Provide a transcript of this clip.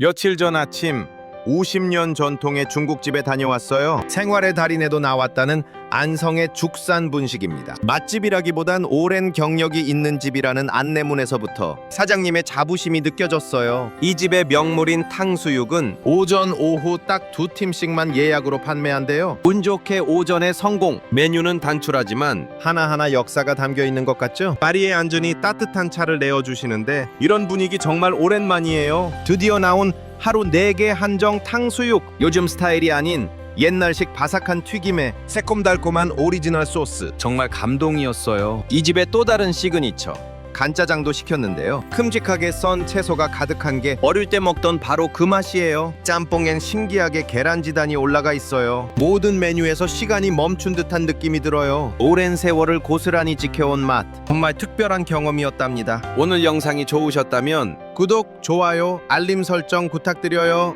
며칠 전 아침 50년 전통의 중국집에 다녀왔어요. 생활의 달인에도 나왔다는 안성의 죽산 분식입니다. 맛집이라기보단 오랜 경력이 있는 집이라는 안내문에서부터 사장님의 자부심이 느껴졌어요. 이 집의 명물인 탕수육은 오전 오후 딱 두 팀씩만 예약으로 판매한대요. 운 좋게 오전에 성공. 메뉴는 단출하지만 하나하나 역사가 담겨 있는 것 같죠? 파리에 앉으니 따뜻한 차를 내어 주시는데 이런 분위기 정말 오랜만이에요. 드디어 나온 하루 4개 한정 탕수육. 요즘 스타일이 아닌 옛날식 바삭한 튀김에 새콤달콤한 오리지널 소스. 정말 감동이었어요. 이 집의 또 다른 시그니처. 간짜장도 시켰는데요. 큼직하게 썬 채소가 가득한 게 어릴 때 먹던 바로 그 맛이에요. 짬뽕엔 신기하게 계란 지단이 올라가 있어요. 모든 메뉴에서 시간이 멈춘 듯한 느낌이 들어요. 오랜 세월을 고스란히 지켜온 맛. 정말 특별한 경험이었답니다. 오늘 영상이 좋으셨다면 구독, 좋아요, 알림 설정 부탁드려요.